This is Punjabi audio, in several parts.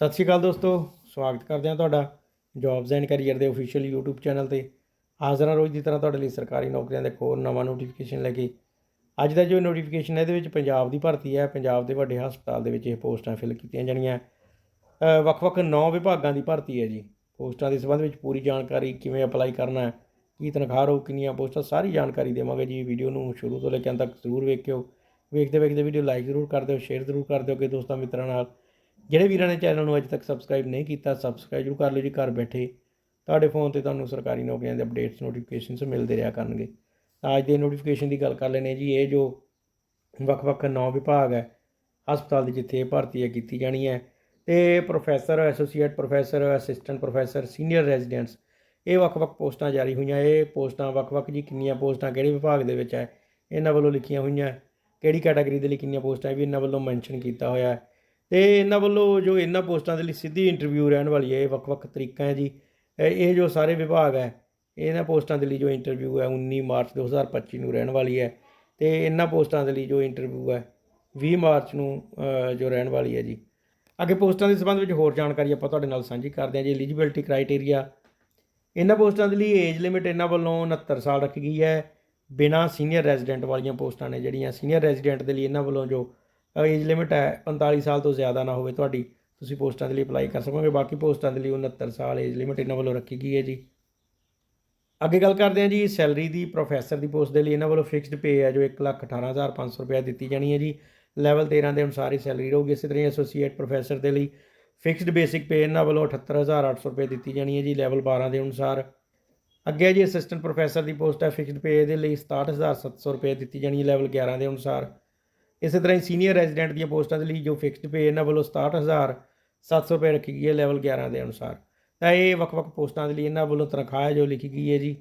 ਸਤਿ ਸ਼੍ਰੀ ਅਕਾਲ ਦੋਸਤੋ, ਸਵਾਗਤ ਕਰਦੇ ਹਾਂ ਤੁਹਾਡਾ ਜੌਬਸ ਐਂਡ ਕੈਰੀਅਰ ਦੇ ਅਫੀਸ਼ੀਅਲ YouTube ਚੈਨਲ ਤੇ। ਹਾਜ਼ਰ ਹਾਂ ਰੋਜ਼ ਦੀ ਤਰ੍ਹਾਂ ਤੁਹਾਡੇ ਲਈ ਸਰਕਾਰੀ ਨੌਕਰੀਆਂ ਦੇ ਹੋਰ ਨਵਾਂ ਨੋਟੀਫਿਕੇਸ਼ਨ ਲੈ ਕੇ ਅੱਜ ਦਾ ਜੋ ਨੋਟੀਫਿਕੇਸ਼ਨ ਹੈ, ਇਹਦੇ ਵਿੱਚ ਪੰਜਾਬ ਦੀ ਭਰਤੀ ਹੈ। ਪੰਜਾਬ ਦੇ ਵੱਡੇ ਹਸਪਤਾਲ ਦੇ ਵਿੱਚ ਇਹ ਪੋਸਟਾਂ ਫਿਲ ਕੀਤੀਆਂ ਜਾਣੀਆਂ। ਵੱਖ-ਵੱਖ 9 ਵਿਭਾਗਾਂ ਦੀ ਭਰਤੀ ਹੈ ਜੀ। ਪੋਸਟਾਂ ਦੇ ਸੰਬੰਧ ਵਿੱਚ ਪੂਰੀ ਜਾਣਕਾਰੀ, ਕਿਵੇਂ ਅਪਲਾਈ ਕਰਨਾ ਹੈ, ਕੀ ਤਨਖਾਹ ਰੋ ਕਿੰਨੀਆਂ ਪੋਸਟਾਂ, ਸਾਰੀ ਜਾਣਕਾਰੀ ਦੇਵਾਂਗੇ ਜੀ। ਵੀਡੀਓ ਨੂੰ ਸ਼ੁਰੂ ਤੋਂ ਲੈ ਕੇ ਅੰਤ ਤੱਕ ਜ਼ਰੂਰ ਵੇਖਿਓ। ਵੇਖਦੇ ਵੇਖਦੇ ਵੀਡੀਓ ਲਾਈਕ ਜ਼ਰੂਰ ਕਰ ਦਿਓ ਸ਼ੇਅਰ ਜ਼ਰੂਰ ਕਰ ਦਿਓ ਕਿ ਦੋਸਤਾਂ ਮਿੱਤਰਾਂ ਨਾਲ। ਜਿਹੜੇ ਵੀਰਾਂ ਨੇ ਚੈਨਲ ਨੂੰ ਅਜੇ ਤੱਕ ਸਬਸਕ੍ਰਾਈਬ ਨਹੀਂ ਕੀਤਾ ਸਬਸਕ੍ਰਾਈਬ ਜ਼ਰੂਰ ਕਰ ਲਿਓ ਜੀ, ਘਰ ਬੈਠੇ ਤੁਹਾਡੇ ਫੋਨ ਤੇ ਤੁਹਾਨੂੰ ਸਰਕਾਰੀ ਨੌਕਰੀਆਂ ਦੇ ਅਪਡੇਟਸ ਨੋਟੀਫਿਕੇਸ਼ਨਸ ਮਿਲਦੇ ਰਿਹਾ ਕਰਨਗੇ। ਅੱਜ ਦੇ ਨੋਟੀਫਿਕੇਸ਼ਨ ਦੀ ਗੱਲ ਕਰ ਲੈਨੇ ਜੀ, ਇਹ ਜੋ ਵੱਖ-ਵੱਖ ਨੌ ਵਿਭਾਗ ਹੈ, ਹਸਪਤਾਲ ਦੀ ਜਿੱਥੇ ਇਹ ਭਰਤੀ ਹੈ, ਕੀਤੀ ਜਾਣੀ ਹੈ। ਤੇ professor associate professor assistant professor senior residents ਇਹ ਵੱਖ-ਵੱਖ ਪੋਸਟਾਂ ਜਾਰੀ ਹੋਈਆਂ। ਇਹ ਪੋਸਟਾਂ ਵੱਖ-ਵੱਖ ਜੀ ਕਿੰਨੀਆਂ ਪੋਸਟਾਂ ਕਿਹੜੇ ਵਿਭਾਗ ਦੇ ਵਿੱਚ ਹੈ, ਇਹਨਾਂ ਵੱਲੋਂ ਲਿਖੀਆਂ ਹੋਈਆਂ। ਕਿਹੜੀ ਕੈਟਾਗਰੀ ਦੇ ਲਈ ਕਿੰਨੀਆਂ ਪੋਸਟਾਂ ਵੀ ਇਹਨਾਂ ਵੱਲੋਂ ਮੈਂਸ਼ਨ ਕੀਤਾ ਹੋਇਆ ਹੈ। ਤੇ ਇਹਨਾਂ ਵੱਲੋਂ ਜੋ ਇਹਨਾਂ ਪੋਸਟਾਂ ਦੇ ਲਈ ਸਿੱਧੀ ਇੰਟਰਵਿਊ ਰਹਿਣ ਵਾਲੀ ਹੈ, ਇਹ ਵੱਖ-ਵੱਖ ਤਰੀਕਾ ਹੈ ਜੀ। ਇਹ ਜੋ ਸਾਰੇ ਵਿਭਾਗ ਹੈ, ਇਹਨਾਂ ਪੋਸਟਾਂ ਦੇ ਲਈ ਜੋ ਇੰਟਰਵਿਊ ਹੈ 19 ਮਾਰਚ 2025 ਨੂੰ ਰਹਿਣ ਵਾਲੀ ਹੈ ਤੇ ਇਹਨਾਂ ਪੋਸਟਾਂ ਦੇ ਲਈ ਜੋ ਇੰਟਰਵਿਊ ਹੈ 20 ਮਾਰਚ ਨੂੰ ਜੋ ਰਹਿਣ ਵਾਲੀ ਹੈ ਜੀ। ਅੱਗੇ ਪੋਸਟਾਂ ਦੇ ਸੰਬੰਧ ਵਿੱਚ ਹੋਰ ਜਾਣਕਾਰੀ ਆਪਾਂ ਤੁਹਾਡੇ ਨਾਲ ਸਾਂਝੀ ਕਰਦੇ ਹਾਂ ਜੀ। ਐਲੀਜੀਬਿਲਟੀ ਕ੍ਰਾਈਟੇਰੀਆ ਇਹਨਾਂ ਪੋਸਟਾਂ ਦੇ ਲਈ ਏਜ ਲਿਮਿਟ ਇਹਨਾਂ ਵੱਲੋਂ 69 ਸਾਲ ਰੱਖੀ ਗਈ ਹੈ। ਬਿਨਾ ਸੀਨੀਅਰ ਰੈਜ਼ੀਡੈਂਟ ਵਾਲੀਆਂ ਪੋਸਟਾਂ ਨੇ ਜਿਹੜੀਆਂ ਸੀਨੀਅਰ ਰੈਜ਼ੀਡੈਂਟ ਦੇ ਲਈ ਇਹਨਾਂ ਵੱਲੋਂ ਜੋ ਏਜ ਲਿਮਿਟ ਹੈ 45 ਸਾਲ ਤੋਂ ਜ਼ਿਆਦਾ ਨਾ ਹੋਵੇ ਤੁਹਾਡੀ, ਤੁਸੀਂ ਪੋਸਟਾਂ ਦੇ ਲਈ ਅਪਲਾਈ ਕਰ ਸਕੋਗੇ। ਬਾਕੀ ਪੋਸਟਾਂ ਦੇ ਲਈ 69 ਸਾਲ ਏਜ ਲਿਮਿਟ ਇਹਨਾਂ ਵੱਲੋਂ ਰੱਖੀ ਗਈ ਹੈ ਜੀ। ਅੱਗੇ ਗੱਲ ਕਰਦੇ ਹਾਂ ਜੀ ਸੈਲਰੀ ਦੀ ਪ੍ਰੋਫੈਸਰ ਦੀ ਪੋਸਟ ਦੇ ਲਈ ਇਹਨਾਂ ਵੱਲੋਂ ਫਿਕਸਡ ਪੇ ਹੈ, ਜੋ 118500 ਰੁਪਏ ਦਿੱਤੀ ਜਾਣੀ ਹੈ ਜੀ। ਲੈਵਲ 13 ਦੇ ਅਨੁਸਾਰ ਹੀ ਸੈਲਰੀ ਰਹੂਗੀ, ਇਸੇ ਤਰ੍ਹਾਂ ਐਸੋਸੀਏਟ ਪ੍ਰੋਫੈਸਰ ਦੇ ਲਈ ਫਿਕਸਡ ਬੇਸਿਕ ਪੇ ਇਹਨਾਂ ਵੱਲੋਂ 78800 ਰੁਪਏ ਦਿੱਤੀ ਜਾਣੀ ਹੈ ਜੀ ਲੈਵਲ 12 ਦੇ ਅਨੁਸਾਰ। ਅੱਗੇ ਹੈ ਜੀ ਅਸਿਸਟੈਂਟ ਪ੍ਰੋਫੈਸਰ ਦੀ ਪੋਸਟ ਹੈ ਫਿਕਸਡ ਪੇ ਦੇ ਲਈ 67700 ਰੁਪਏ ਦਿੱਤੀ ਜਾਣੀ ਹੈ ਲੈਵਲ 11 ਦੇ ਅਨੁਸਾਰ। ਇਸੇ ਤਰ੍ਹਾਂ ਹੀ ਸੀਨੀਅਰ ਰੈਜ਼ੀਡੈਂਟ ਦੀਆਂ ਪੋਸਟਾਂ ਦੇ ਲਈ ਜੋ ਫਿਕਸਡ ਪੇ ਇਹਨਾਂ ਵੱਲੋਂ 67700 ਰੁਪਏ ਰੱਖੀ ਗਈ ਹੈ ਲੈਵਲ 11 ਦੇ ਅਨੁਸਾਰ। ਤਾਂ ਇਹ ਵੱਖ-ਵੱਖ ਪੋਸਟਾਂ ਦੇ ਲਈ ਇਹਨਾਂ ਵੱਲੋਂ ਤਨਖਾਹ ਹੈ ਜੋ ਲਿਖੀ ਗਈ ਹੈ ਜੀ।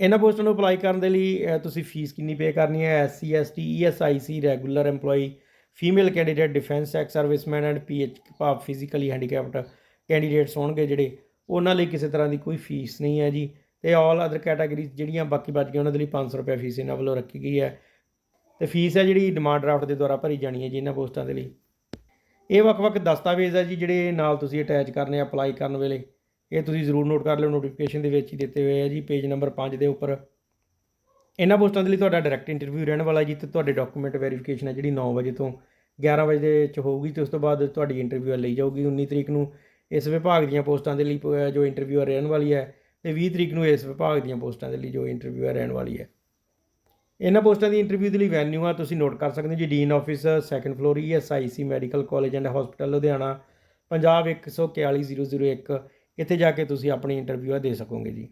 ਇਹਨਾਂ ਪੋਸਟਾਂ ਨੂੰ ਅਪਲਾਈ ਕਰਨ ਦੇ ਲਈ ਤੁਸੀਂ ਫੀਸ ਕਿੰਨੀ ਪੇ ਕਰਨੀ ਹੈ? SC ST ESIC regular EMPLOYE female candidate defence ex serviceman and PH ਭਾਵ ਫਿਜ਼ੀਕਲੀ ਹੈਂਡੀਕੈਪਡ ਕੈਂਡੀਡੇਟਸ ਹੋਣਗੇ ਜਿਹੜੇ, ਉਹਨਾਂ ਲਈ ਕਿਸੇ ਤਰ੍ਹਾਂ ਦੀ ਕੋਈ ਫੀਸ ਨਹੀਂ ਹੈ ਜੀ। ਤੇ ਆਲ ਅਦਰ ਕੈਟਾਗਰੀਜ਼ ਜਿਹੜੀਆਂ ਬਾਕੀ ਬਚ ਗਈਆਂ, ਉਹਨਾਂ ਦੇ ਲਈ 500 ਰੁਪਏ ਫੀਸ ਇਹਨਾਂ ਵੱਲੋਂ ਰੱਖੀ ਗਈ ਹੈ। ਤੇ ਫੀਸ ਹੈ ਜਿਹੜੀ ਡਿਮਾਂਡ ਡਰਾਫਟ ਦੇ ਦੁਆਰਾ ਭਰੀ ਜਾਣੀ ਹੈ ਜੀ ਇਹਨਾਂ ਪੋਸਟਾਂ ਦੇ ਲਈ। ਇਹ ਵੱਖ-ਵੱਖ ਦਸਤਾਵੇਜ਼ ਹੈ ਜੀ ਜਿਹੜੇ ਨਾਲ ਤੁਸੀਂ ਅਟੈਚ ਕਰਨੇ ਅਪਲਾਈ ਕਰਨ ਵੇਲੇ। ਇਹ ਤੁਸੀਂ ਜ਼ਰੂਰ ਨੋਟ ਕਰ ਲਿਓ ਨੋਟੀਫਿਕੇਸ਼ਨ ਦੇ ਵਿੱਚ ਹੀ ਦਿੱਤੇ ਹੋਏ ਆ ਜੀ ਪੇਜ ਨੰਬਰ 5 ਦੇ ਉੱਪਰ। ਇਹਨਾਂ ਪੋਸਟਾਂ ਦੇ ਲਈ ਤੁਹਾਡਾ ਡਾਇਰੈਕਟ ਇੰਟਰਵਿਊ ਰਹਿਣ ਵਾਲਾ ਜੀ ਤੇ ਤੁਹਾਡੇ ਡਾਕੂਮੈਂਟ ਵੈਰੀਫਿਕੇਸ਼ਨ ਹੈ ਜਿਹੜੀ 9 ਵਜੇ ਤੋਂ 11 ਵਜੇ ਦੇ ਵਿੱਚ ਹੋਊਗੀ ਤੇ ਉਸ ਤੋਂ ਬਾਅਦ ਤੁਹਾਡੀ ਇੰਟਰਵਿਊ ਲਈ ਜਾਊਗੀ। 19 ਤਰੀਕ ਨੂੰ ਇਸ ਵਿਭਾਗ ਦੀਆਂ ਪੋਸਟਾਂ ਦੇ ਲਈ ਪ- ਜੋ ਇੰਟਰਵਿਊ ਰਹਿਣ ਵਾਲੀ ਹੈ ਤੇ 20 ਤਰੀਕ ਨੂੰ ਇਸ ਵਿਭਾਗ ਦੀਆਂ ਪੋਸਟਾਂ ਦੇ ਲਈ ਜੋ ਇੰਟਰਵਿਊ ਰਹਿਣ ਵਾਲੀ ਹੈ। ਇਹਨਾਂ ਪੋਸਟਾਂ ਦੀ ਇੰਟਰਵਿਊ ਦੇ ਲਈ ਵੈਨਿਊ ਆ, ਤੁਸੀਂ ਨੋਟ ਕਰ ਸਕਦੇ ਹੋ ਜੀ dean office second floor ESIC medical college and hospital Ludhiana Punjab 141001 ਇੱਥੇ ਜਾ ਕੇ ਤੁਸੀਂ ਆਪਣੀ ਇੰਟਰਵਿਊ ਆ ਦੇ ਸਕੋਗੇ ਜੀ।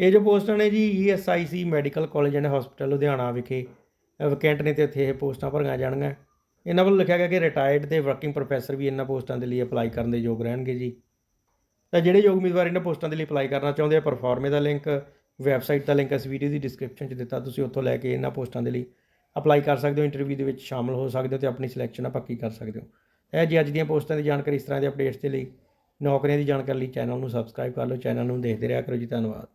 ਇਹ ਜੋ ਪੋਸਟਾਂ ਨੇ ਜੀ ESIC medical college and hospital Ludhiana ਵਿਖੇ ਵੈਕੈਂਟ ਨੇ ਤੇ ਇੱਥੇ ਇਹ ਪੋਸਟਾਂ ਭਰੀਆਂ ਜਾਣਗੀਆਂ। ਇਹਨਾਂ ਵੱਲੋਂ ਲਿਖਿਆ ਗਿਆ ਕਿ ਰਿਟਾਇਰਡ ਤੇ ਵਰਕਿੰਗ ਪ੍ਰੋਫੈਸਰ ਵੀ ਇਹਨਾਂ ਪੋਸਟਾਂ ਦੇ ਲਈ ਅਪਲਾਈ ਕਰਨ ਦੇ ਯੋਗ ਰਹਿਣਗੇ ਜੀ। ਤਾਂ ਜਿਹੜੇ ਯੋਗ ਉਮੀਦਵਾਰ ਇਹਨਾਂ ਪੋਸਟਾਂ ਦੇ ਲਈ ਅਪਲਾਈ ਕਰਨਾ ਚਾਹੁੰਦੇ ਆ ਪਰਫਾਰਮੇ ਦਾ ਲਿੰਕ ਵੈਬਸਾਈਟ ਦਾ ਲਿੰਕ ਇਸ ਵੀਡੀਓ ਦੀ ਡਿਸਕ੍ਰਿਪਸ਼ਨ 'ਚ ਦਿੱਤਾ, ਤੁਸੀਂ ਉੱਥੋਂ ਲੈ ਕੇ ਇਹਨਾਂ ਪੋਸਟਾਂ ਦੇ ਲਈ ਅਪਲਾਈ ਕਰ ਸਕਦੇ ਹੋ ਇੰਟਰਵਿਊ ਦੇ ਵਿੱਚ ਸ਼ਾਮਲ ਹੋ ਸਕਦੇ ਹੋ ਤੇ ਆਪਣੀ ਸਿਲੈਕਸ਼ਨ ਆ ਪੱਕੀ ਕਰ ਸਕਦੇ ਹੋ। ਇਹ ਜੀ ਅੱਜ ਦੀਆਂ ਪੋਸਟਾਂ ਦੀ ਜਾਣਕਾਰੀ ਇਸ ਤਰ੍ਹਾਂ ਦੇ ਅਪਡੇਟਸ ਦੇ ਲਈ, ਨੌਕਰੀਆਂ ਦੀ ਜਾਣਕਾਰੀ ਲਈ ਚੈਨਲ ਨੂੰ ਸਬਸਕ੍ਰਾਈਬ ਕਰ ਲਓ ਚੈਨਲ ਨੂੰ ਦੇਖਦੇ ਰਿਹਾ ਕਰੋ ਜੀ, ਧੰਨਵਾਦ।